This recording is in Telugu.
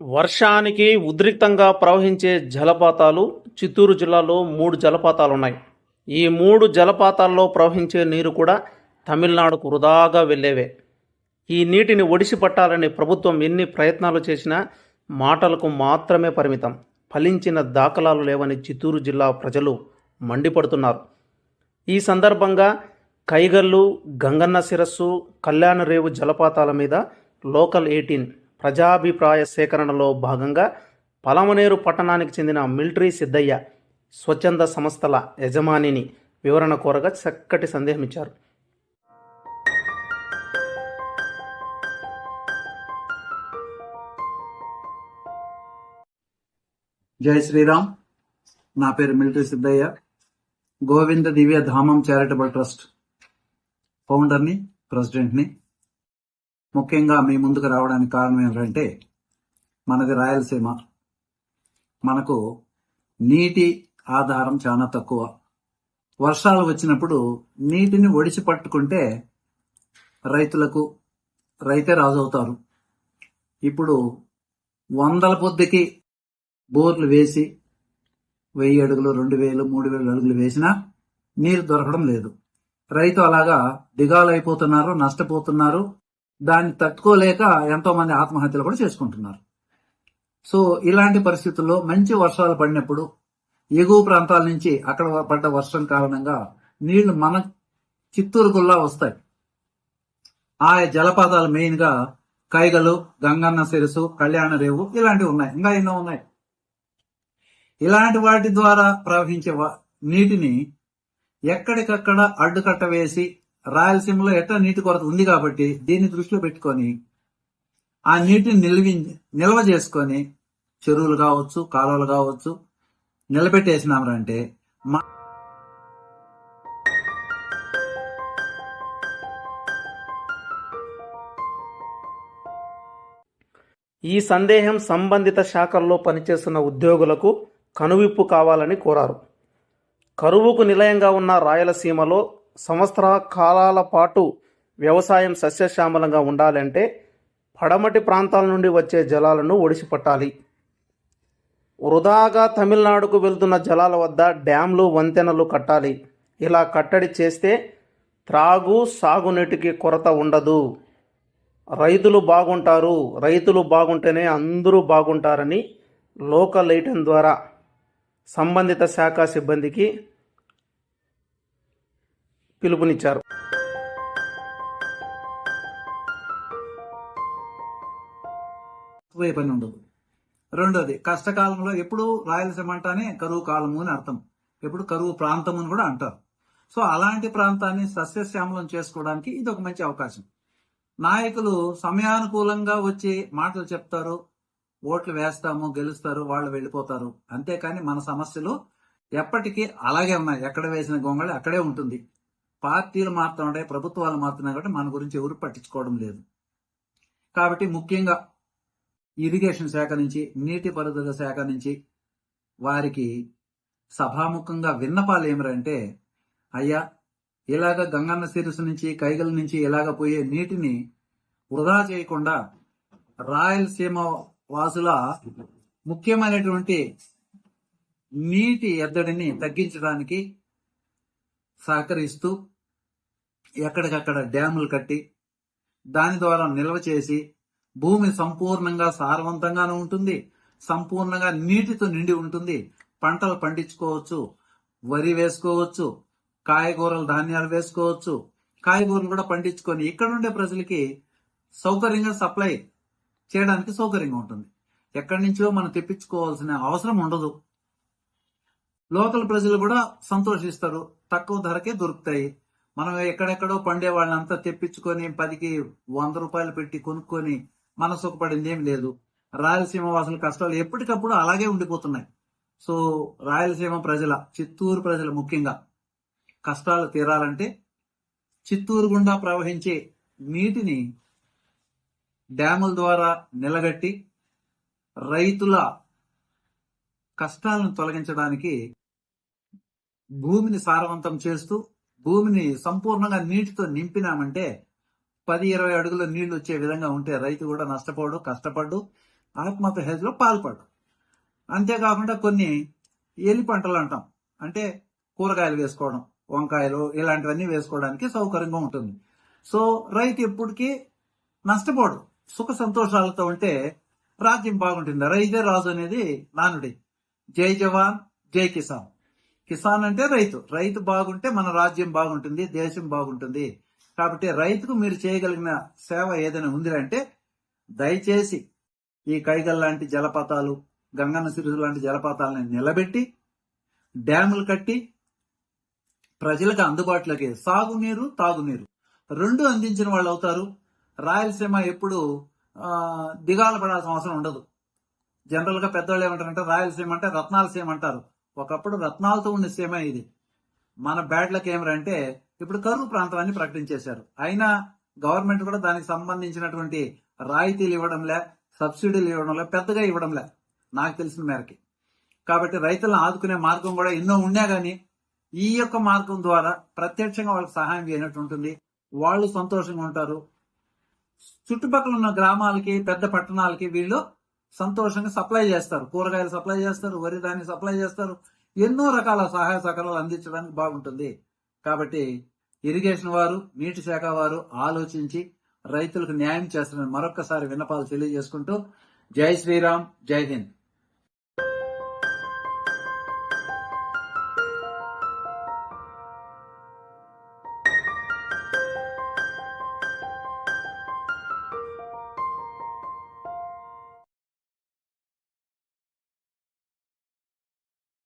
వర్షానికి ఉద్రిక్తంగా ప్రవహించే జలపాతాలు చిత్తూరు జిల్లాలో మూడు జలపాతాలు ఉన్నాయి ఈ మూడు జలపాతాల్లో ప్రవహించే నీరు కూడా తమిళనాడుకు వృధాగా వెళ్ళేవే. ఈ నీటిని ఒడిసి పట్టాలని ప్రభుత్వం ఎన్ని ప్రయత్నాలు చేసినా మాటలకు మాత్రమే పరిమితం. ఫలించిన దాఖలాలు లేవని చిత్తూరు జిల్లా ప్రజలు మండిపడుతున్నారు. ఈ సందర్భంగా కైగల్లు గంగన్న శిరస్సు కళ్యాణరేవు జలపాతాల మీద లోకల్ ఎయిటీన్ ప్రజాభిప్రాయ సేకరణలో భాగంగా పలమనేరు పట్టణానికి చెందిన మిలిటరీ సిద్ధయ్య స్వచ్ఛంద సంస్థల యజమానిని వివరణ కోరగా చక్కటి సందేహం ఇచ్చారు. జై శ్రీరామ్. నా పేరు military Siddaiah. Govinda Divya Dhamam charitable trust ఫౌండర్ని ప్రెసిడెంట్ని ముఖ్యంగా మీ ముందుకు రావడానికి కారణం ఏంటంటే మనది రాయలసీమ. మనకు నీటి ఆధారం చాలా తక్కువ. వర్షాలు వచ్చినప్పుడు నీటిని ఒడిచి పట్టుకుంటే రైతులకు రైతే రాజవుతారు. ఇప్పుడు వందల పొద్దుకి బోర్లు వేసి వెయ్యి అడుగులు రెండు వేలు మూడు వేలు అడుగులు వేసినా నీరు దొరకడం లేదు. రైతు అలాగా దిగాలైపోతున్నారు నష్టపోతున్నారు. దాన్ని తట్టుకోలేక ఎంతో మంది ఆత్మహత్యలు కూడా చేసుకుంటున్నారు. సో ఇలాంటి పరిస్థితుల్లో మంచి వర్షాలు పడినప్పుడు ఎగువ ప్రాంతాల నుంచి అక్కడ పడ్డ వర్షం కారణంగా నీళ్ళు మన చిత్తూరుకుల్లా వస్తాయి. ఆ జలపాతాలు మెయిన్గా కైగలు గంగన్న సిరసు కళ్యాణ రేవు ఇలాంటివి ఉన్నాయి. ఇంకా ఎన్నో ఉన్నాయి. ఇలాంటి వాటి ద్వారా ప్రవహించే నీటిని ఎక్కడికక్కడ అడ్డుకట్ట వేసి రాయలసీమలో ఎట్లా నీటి కొరత ఉంది కాబట్టి దీన్ని దృష్టిలో పెట్టుకొని ఆ నీటిని నిల్వి నిల్వ చేసుకొని చెరువులు కావచ్చు కాలువలు కావచ్చు నిలబెట్టేసినామంటే మా ఈ సందేహం సంబంధిత శాఖల్లో పనిచేస్తున్న ఉద్యోగులకు కనువిప్పు కావాలని కోరారు. కరువుకు నిలయంగా ఉన్న రాయలసీమలో సంవత్సర కాలాల పాటు వ్యవసాయం సస్యశ్యామలంగా ఉండాలంటే పడమటి ప్రాంతాల నుండి వచ్చే జలాలను ఒడిసిపట్టాలి. వృధాగా తమిళనాడుకు వెళ్తున్న జలాల వద్ద డ్యాంలు వంతెనలు కట్టాలి. ఇలా కట్టడి చేస్తే త్రాగు సాగునీటికి కొరత ఉండదు. రైతులు బాగుంటారు. రైతులు బాగుంటేనే అందరూ బాగుంటారని లోకల్ ఎయిటన్ ద్వారా సంబంధిత శాఖ సిబ్బందికి పిలుపునిచ్చారు. పోయే పని ఉండదు రెండోది కష్టకాలంలో ఎప్పుడు రాయలసీమ అంటానే కరువు కాలము అని అర్థం. ఎప్పుడు కరువు ప్రాంతం అని కూడా అంటారు. సో అలాంటి ప్రాంతాన్ని సస్యశ్యామలం చేసుకోవడానికి ఇది ఒక మంచి అవకాశం. నాయకులు సమయానుకూలంగా వచ్చి మాటలు చెప్తారు ఓట్లు వేస్తాము గెలుస్తారు వాళ్ళు వెళ్ళిపోతారు. అంతేకాని మన సమస్యలు ఎప్పటికీ అలాగే ఉన్నాయి. ఎక్కడ వేసిన గొంగళి అక్కడే ఉంటుంది. పార్టీలు మారుతూ ఉంటాయి ప్రభుత్వాలు మారుతున్నాయి కాబట్టి మన గురించి ఎవరు పట్టించుకోవడం లేదు. కాబట్టి ముఖ్యంగా ఇరిగేషన్ శాఖ నుంచి నీటిపారుదల శాఖ నుంచి వారికి సభాముఖంగా విన్నపాలు ఏమిరంటే అయ్యా ఇలాగ గంగన్న సిరుసు నుంచి కైగల నుంచి ఇలాగ పోయే నీటిని వృధా చేయకుండా రాయలసీమ వాసుల ముఖ్యమైనటువంటి నీటి ఎద్దడిని తగ్గించడానికి సహకరిస్తూ ఎక్కడికక్కడ డ్యాములు కట్టి దాని ద్వారా నిల్వ చేసి భూమి సంపూర్ణంగా సారవంతంగానే ఉంటుంది సంపూర్ణంగా నీటితో నిండి ఉంటుంది. పంటలు పండించుకోవచ్చు వరి వేసుకోవచ్చు కాయగూరలు ధాన్యాలు వేసుకోవచ్చు. కాయగూరలు కూడా పండించుకొని ఇక్కడ ఉండే ప్రజలకి సౌకర్యంగా సప్లై చేయడానికి సౌకర్యంగా ఉంటుంది. ఎక్కడి నుంచో మనం తెప్పించుకోవాల్సిన అవసరం ఉండదు. లోకల్ ప్రజలు కూడా సంతోషిస్తారు. తక్కువ ధరకే దొరుకుతాయి. మనం ఎక్కడెక్కడో పండే వాళ్ళని అంతా తెప్పించుకొని పదికి వంద రూపాయలు పెట్టి కొనుక్కొని మన సుఖపడింది ఏం లేదు. రాయలసీమ వాసుల కష్టాలు ఎప్పటికప్పుడు అలాగే ఉండిపోతున్నాయి. సో రాయలసీమ ప్రజల చిత్తూరు ప్రజలు ముఖ్యంగా కష్టాలు తీరాలంటే చిత్తూరు గుండా ప్రవహించే నీటిని డ్యాముల ద్వారా నిలగట్టి రైతుల కష్టాలను తొలగించడానికి భూమిని సారవంతం చేస్తూ భూమిని సంపూర్ణంగా నీటితో నింపినామంటే పది ఇరవై అడుగుల నీళ్ళు వచ్చే విధంగా ఉంటే రైతు కూడా నష్టపోడు కష్టపడు ఆత్మహత్య పాల్పడు. అంతేకాకుండా కొన్ని ఎలి పంటలు అంటాం. అంటే కూరగాయలు వేసుకోవడం వంకాయలు ఇలాంటివన్నీ వేసుకోవడానికి సౌకర్యంగా ఉంటుంది. సో రైతు ఎప్పటికీ నష్టపోడు. సుఖ సంతోషాలతో ఉంటే రాజ్యం బాగుంటుంది. రైతే రాజు అనేది నానుడి. జై జవాన్ జై కిసాన్. కిసాన్ అంటే రైతు. రైతు బాగుంటే మన రాజ్యం బాగుంటుంది దేశం బాగుంటుంది. కాబట్టి రైతుకు మీరు చేయగలిగిన సేవ ఏదైనా ఉంది అంటే దయచేసి ఈ కైగల్ లాంటి జలపాతాలు గంగన్న సిరుసు లాంటి జలపాతాలను నిలబెట్టి డ్యాములు కట్టి ప్రజలకు అందుబాటులోకి సాగునీరు తాగునీరు. రెండు అందించిన వాళ్ళు అవుతారు. రాయలసీమ ఎప్పుడు దిగాల పడాల్సిన అవసరం ఉండదు. జనరల్గా పెద్దవాళ్ళు పెద్దవాళ్ళు ఏమంటారంటే రాయలసీమ అంటే రత్నాలసీమ అంటారు. ఒకప్పుడు రత్నాలతో ఉన్న సీమ ఇది. మన బ్యాడ్లకు ఏమరంటే ఇప్పుడు కరువు ప్రాంతాన్ని ప్రకటించేశారు. అయినా గవర్నమెంట్ కూడా దానికి సంబంధించినటువంటి రాయితీలు ఇవ్వడంలే సబ్సిడీలు ఇవ్వడంలే పెద్దగా ఇవ్వడంలే నాకు తెలిసిన మేరకి. కాబట్టి రైతులను ఆదుకునే మార్గం కూడా ఎన్నో ఉన్నా గానీ ఈ యొక్క మార్గం ద్వారా ప్రత్యక్షంగా వాళ్ళకి సహాయం చేయనట్టు ఉంటుంది. వాళ్ళు సంతోషంగా ఉంటారు. చుట్టుపక్కల ఉన్న గ్రామాలకి పెద్ద పట్టణాలకి వీళ్ళు సంతోషంగా సప్లై చేస్తారు. కూరగాయలు సప్లై చేస్తారు వరి దాన్ని సప్లై చేస్తారు. ఎన్నో రకాల సహాయ సహకారాలు అందించడానికి బాగుంటుంది. కాబట్టి ఇరిగేషన్ వారు నీటి శాఖ వారు ఆలోచించి రైతులకు న్యాయం చేస్తారని మరొక్కసారి విన్నపాలు తెలియజేసుకుంటూ జై శ్రీరామ్ జై హింద్.